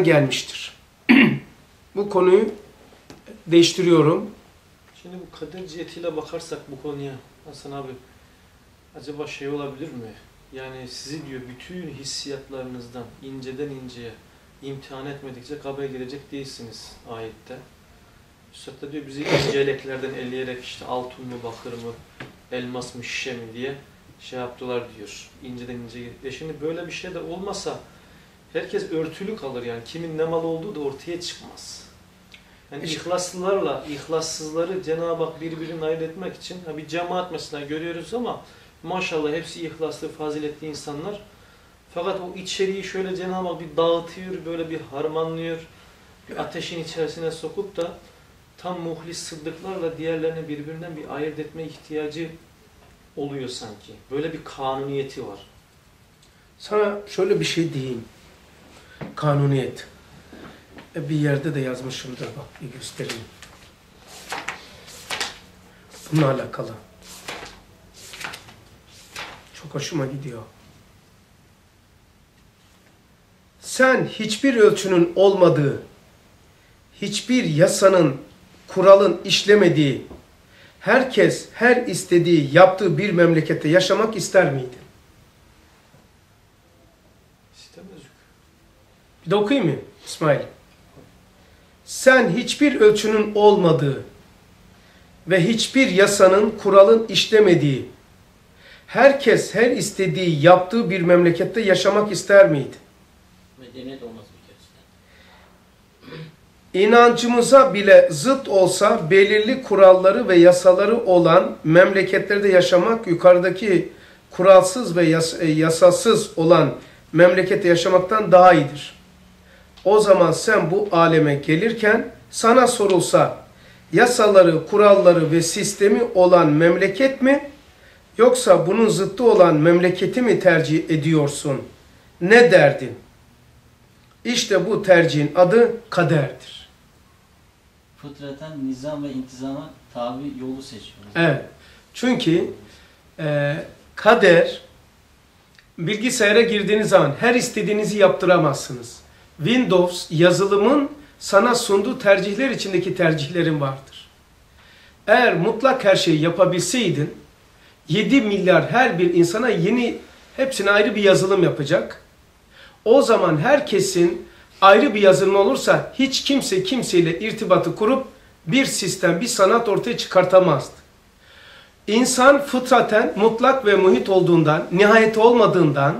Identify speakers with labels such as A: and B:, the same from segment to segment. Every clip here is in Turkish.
A: gelmiştir. bu konuyu değiştiriyorum.
B: Şimdi bu kader cihetiyle bakarsak bu konuya Hasan abi acaba şey olabilir mi? Yani sizi diyor bütün hissiyatlarınızdan inceden inceye imtihan etmedikçe kabre girecek değilsiniz ayette. Üstad da diyor bizi ince eleklerden eleyerek işte altın mı bakır mı elmas mı şişe mi diye şey yaptılar diyor. İnceden inceye. E şimdi böyle bir şey de olmasa herkes örtülü kalır yani. Kimin ne mal olduğu da ortaya çıkmaz. Yani ihlaslılarla ihlassızları Cenab-ı Hak birbirinden ayırt etmek için ha bir cemaat mesela görüyoruz ama maşallah hepsi ihlaslı, faziletli insanlar. Fakat o içeriği şöyle Cenab-ı Hak bir dağıtıyor, böyle bir harmanlıyor. Bir ateşin içerisine sokup da tam muhlis sıddıklarla diğerlerini birbirinden bir ayırt etme ihtiyacı oluyor sanki. Böyle bir kanuniyeti var.
A: Sana şöyle bir şey diyeyim. Kanuniyet. E, Bir yerde de yazmışımdır bak bir göstereyim. Bununla alakalı. Çok hoşuma gidiyor. Sen hiçbir ölçünün olmadığı, hiçbir yasanın, kuralın işlemediği, herkes her istediği yaptığı bir memlekette yaşamak ister miydin? Bir de okuyayım mı İsmail? Sen hiçbir ölçünün olmadığı ve hiçbir yasanın, kuralın işlemediği, herkes her istediği yaptığı bir memlekette yaşamak ister miydi?
C: Medeniyet keresinde.
A: İnancımıza bile zıt olsa belirli kuralları ve yasaları olan memleketlerde yaşamak yukarıdaki kuralsız ve yas- e, yasasız olan memlekette yaşamaktan daha iyidir. O zaman sen bu aleme gelirken sana sorulsa yasaları, kuralları ve sistemi olan memleket mi yoksa bunun zıttı olan memleketi mi tercih ediyorsun? Ne derdin? İşte bu tercihin adı kaderdir.
C: Fıtraten nizam ve intizama tabi yolu seçiyoruz.
A: Evet. Çünkü e, kader bilgisayara girdiğiniz zaman her istediğinizi yaptıramazsınız. Windows yazılımın sana sunduğu tercihler içindeki tercihlerin vardır. Eğer mutlak her şeyi yapabilseydin 7 milyar her bir insana yeni hepsine ayrı bir yazılım yapacak. O zaman herkesin ayrı bir yazılım olursa hiç kimse kimseyle irtibatı kurup bir sistem, bir sanat ortaya çıkartamazdı. İnsan fıtraten mutlak ve muhit olduğundan, nihayet olmadığından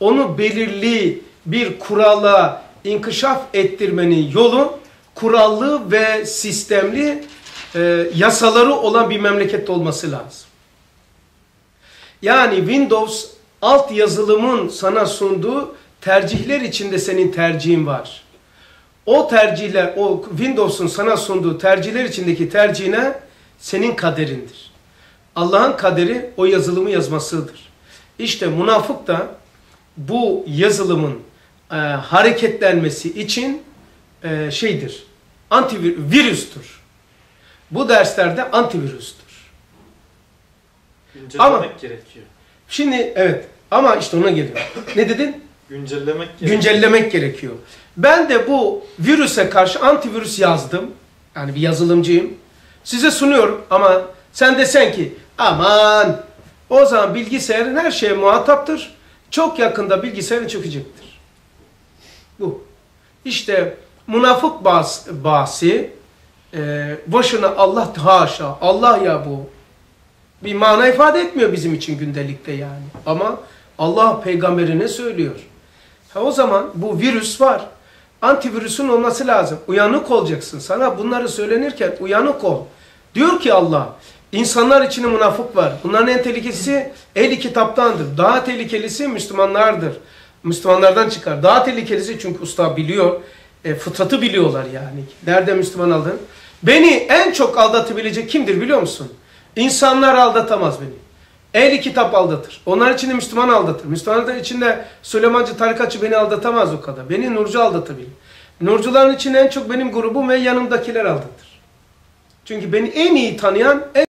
A: onu belirli bir kurala inkişaf ettirmenin yolu kurallı ve sistemli e, yasaları olan bir memlekette olması lazım. Yani Windows alt yazılımın sana sunduğu tercihler içinde senin tercihin var. O tercihler, o Windows'un sana sunduğu tercihler içindeki tercihine senin kaderindir. Allah'ın kaderi o yazılımı yazmasıdır. İşte münafık da bu yazılımın e, hareketlenmesi için e, şeydir, antivirüstür. Bu derslerde antivirüstür.
B: Güncellemek
A: Ama-
B: gerekiyor.
A: Şimdi evet ama işte ona geliyor. Ne dedin?
B: Güncellemek gerekiyor.
A: güncellemek gerekiyor. Ben de bu virüse karşı antivirüs yazdım. Yani bir yazılımcıyım. Size sunuyorum ama sen desen ki aman o zaman bilgisayarın her şeye muhataptır. Çok yakında bilgisayarın çökecektir. Bu. İşte münafık bas, bahsi e, başına Allah haşa Allah ya bu. Bir mana ifade etmiyor bizim için gündelikte yani. Ama Allah peygamberine söylüyor. Ha o zaman bu virüs var. Antivirüsün olması lazım. Uyanık olacaksın. Sana bunları söylenirken uyanık ol. Diyor ki Allah, insanlar içinde münafık var. Bunların en tehlikelisi ehli kitaptandır. Daha tehlikelisi Müslümanlardır. Müslümanlardan çıkar. Daha tehlikelisi çünkü usta biliyor. E, fıtratı biliyorlar yani. Nerede Müslüman aldın? Beni en çok aldatabilecek kimdir biliyor musun? İnsanlar aldatamaz beni. Ehli kitap aldatır. Onlar içinde Müslüman aldatır. Müslümanlar içinde Süleymancı, tarikatçı beni aldatamaz o kadar. Beni Nurcu aldatabilir. Nurcuların içinde en çok benim grubum ve yanımdakiler aldatır. Çünkü beni en iyi tanıyan, en